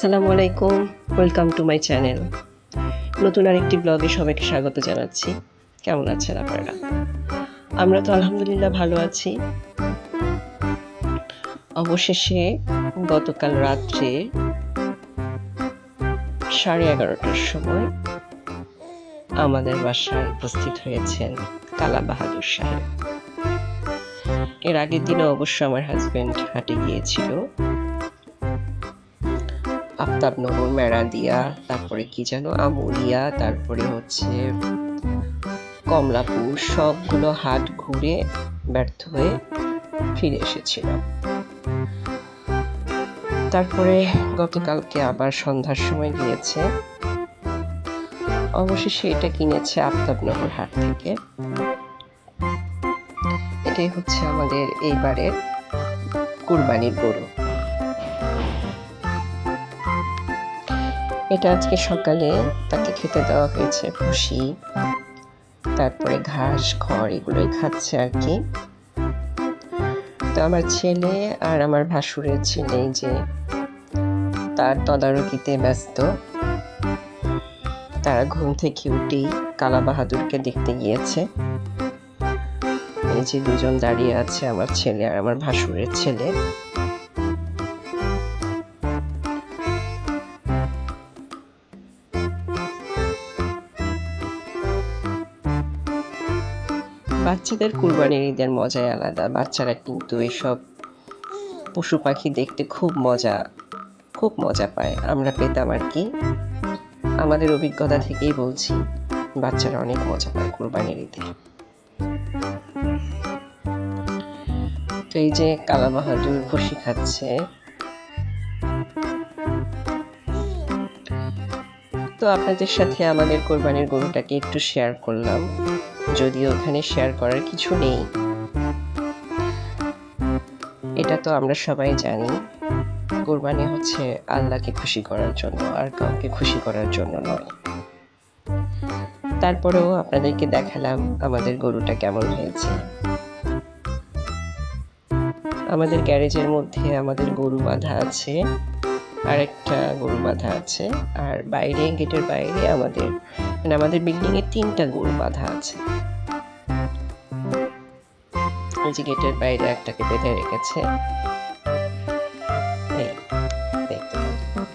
আসসালামু আলাইকুম। Welcome to my channel নতুন আরেকটি ব্লগে সবাইকে স্বাগত জানাচ্ছি। কেমন আছেন আপনারা? আমরা তো আলহামদুলিল্লাহ ভালো আছি। অবশেষে গতকাল রাত্রে সাড়ে এগারোটার সময় আমাদের বাসায় উপস্থিত হয়েছেন কালা বাহাদুর সাহেব। এর আগের দিনে অবশ্য আমার হাজবেন্ড হাটে গিয়েছিল। আফতাবনগর মেরাদিয়া তারপরে কি যেন আমুলিয়া, তারপরে হচ্ছে কমলাপুর, সবগুলো হাট ঘুরে ব্যর্থ হয়ে ফিরে এসেছিলাম তারপরে গতকালকে আবার সন্ধ্যার সময় গিয়েছে। অবশেষে এটা কিনেছে আফতাবনগর হাট থেকে। এটাই হচ্ছে আমাদের এইবারের কুরবানির গরু। এটা আজকে সকালে তাকে খেতে দেওয়া হয়েছে খুশি তারপরে ঘাস, খড়, এগুলোই খাচ্ছে আর কি। তো আমার ছেলে আর আমার ভাসুরের ছেলে যে তার তদারকিতে ব্যস্ত। তারা ঘুম থেকে উঠেই কালা বাহাদুরকে দেখতে গিয়েছে। এই যে দুজন দাঁড়িয়ে আছে, আমার ছেলে আর আমার ভাসুরের ছেলে। বাচ্চাদের কুরবানির ঈদের মজাই আলাদা। বাচ্চারা কিন্তু এসব পশু পাখি দেখতে খুব মজা খুব মজা পায়। আমরা পেতাম আর কি। আমাদের অভিজ্ঞতা থেকেই বলছি, বাচ্চারা অনেক মজা পায় কুরবানির ঈদে। তো এই যে কালা বাহাদুর খুশি খাচ্ছে। তো আপনাদের সাথে আমাদের কোরবানির গরুটাকে একটু শেয়ার করলাম। যদিও ওখানে শেয়ার করার কিছু নেই। এটা তো আমরা সবাই জানি। কোরবানি হচ্ছে আল্লাহকে খুশি করার জন্য, আর কাউকে খুশি করার জন্য নয়। তারপরেও আপনাদেরকে দেখালাম আমাদের গরুটা কেমন হয়েছে। আমাদের গ্যারেজের মধ্যে আমাদের গরু বাঁধা আছে আর একটা গরু বাঁধা আছে, আর বাইরে, গেটের বাইরে আমাদের মানে আমাদের বিল্ডিং এ তিনটা গরু বাঁধা আছে। এই যে গেটের বাইরে একটাকে বেঁধে রেখেছে।